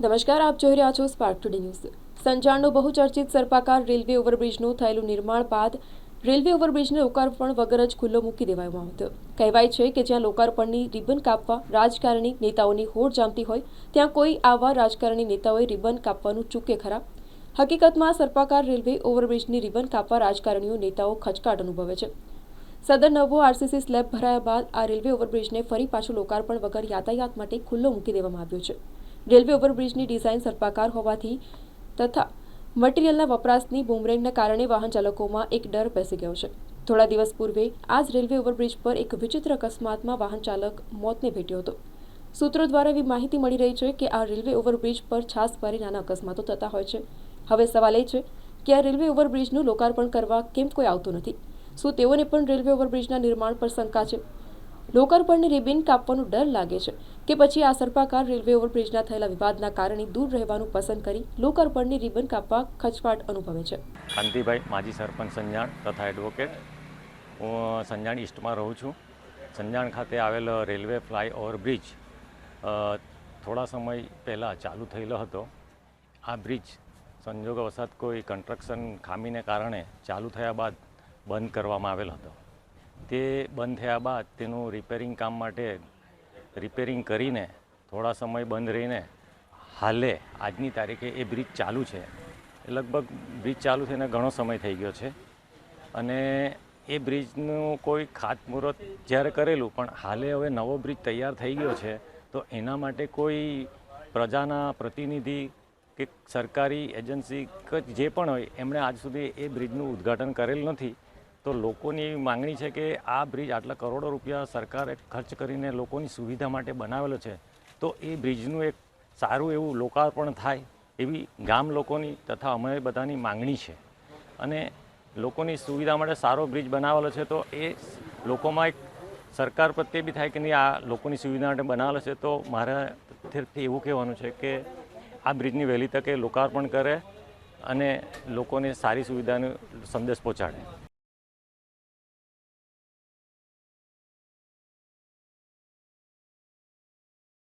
નમસ્કાર, આપ જોઈ રહ્યા છો સ્પાર્ક ટુડે ન્યૂઝ સંજાણનો બહુચર્ચિત સર્પાકાર રેલવે ઓવરબ્રિજનું થયેલું નિર્માણ બાદ રેલવે ઓવરબ્રિજને લોકાર્પણ વગર જ ખુલ્લો મૂકી દેવામાં આવ્યો કહેવાય છે કે જ્યાં લોકાર્પણની રિબન કાપવા રાજકારણી નેતાઓની હોડ જામતી હોય, ત્યાં કોઈ આવા રાજકારણી નેતાઓએ રિબન કાપવાનું ચૂકે ખરા? હકીકતમાં સર્પાકાર રેલવે ઓવરબ્રિજની રિબન કાપવા રાજકારણીઓ નેતાઓ ખચકાટ અનુભવે છે. સદર નવો આરસીસી સ્લેબ ભરાયા બાદ આ રેલવે ઓવરબ્રિજને ફરી પાછું લોકાર્પણ વગર યાતાયાત માટે ખુલ્લો મૂકી દેવામાં આવ્યો છે. રેલવે ઓવરબ્રિજની ડિઝાઇન સર્પાકાર હોવાથી તથા મટીરીયલના વપરાશની બુમરેંગના કારણે વાહન ચાલકોમાં એક ડર બેસી ગયો છે. થોડા દિવસ પૂર્વે આ જ રેલવે ઓવરબ્રિજ પર એક વિચિત્ર અકસ્માતમાં વાહન ચાલક મોતને ભેટ્યો હતો. સૂત્રો દ્વારા એવી માહિતી મળી રહી છે કે આ રેલવે ઓવરબ્રિજ પર છાસ ભારે નાના અકસ્માતો થતા હોય છે. હવે સવાલ એ છે કે આ રેલવે ઓવરબ્રિજનું લોકાર્પણ કરવા કેમ કોઈ આવતું નથી? શું તેઓને પણ રેલવે ઓવરબ્રિજના નિર્માણ પર શંકા છે? લોકાર્પણની રિબિન કાપવાનો ડર લાગે છે કે પછી આ સર્પાકાર રેલવે ઓવરબ્રિજના થયેલા વિવાદના કારણે દૂર રહેવાનું પસંદ કરી લોકાર્પણની રિબન કાપવા ખચપાટ અનુભવે છે. કાંતિભાઈ, માજી સરપંચ સંજાણ તથા એડવોકેટ હું સંજાણ ઈસ્ટમાં રહું છું. સંજાણ ખાતે આવેલ રેલવે ફ્લાય ઓવરબ્રિજ થોડા સમય પહેલાં ચાલુ થયેલો હતો. આ બ્રિજ સંજોગવશાત કોઈ કન્સ્ટ્રક્શન ખામીને કારણે ચાલુ થયા બાદ બંધ કરવામાં આવેલ હતો. તે બંધ થયા બાદ તેનું રિપેરિંગ કામ માટે રિપેરિંગ કરીને થોડા સમય બંધ રહીને હાલે આજની તારીખે એ બ્રિજ ચાલુ છે. એ લગભગ બ્રિજ ચાલુ થઈને ઘણો સમય થઈ ગયો છે. અને એ બ્રિજનું કોઈ ખાતમુહૂર્ત જ્યારે કરેલું, પણ હાલે હવે નવો બ્રિજ તૈયાર થઈ ગયો છે, તો એના માટે કોઈ પ્રજાના પ્રતિનિધિ કે સરકારી એજન્સી કે જે પણ હોય, એમણે આજ સુધી એ બ્રિજનું ઉદ્ઘાટન કરેલ નથી. તો લોકોની એવી માંગણી છે કે આ બ્રિજ આટલા કરોડો રૂપિયા સરકારે ખર્ચ કરીને લોકોની સુવિધા માટે બનાવેલો છે, તો એ બ્રિજનું એક સારું એવું લોકાર્પણ થાય એવી ગામ લોકોની તથા અમે બધાની માંગણી છે. અને લોકોની સુવિધા માટે સારો બ્રિજ બનાવેલો છે, તો એ લોકોમાં એક સરકાર પ્રત્યે બી થાય કે નહીં, આ લોકોની સુવિધા માટે બનાવેલો છે, તો મારા તરફથી એવું કહેવાનું છે કે આ બ્રિજની વહેલી તકે લોકાર્પણ કરે અને લોકોને સારી સુવિધાનો સંદેશ પહોંચાડે.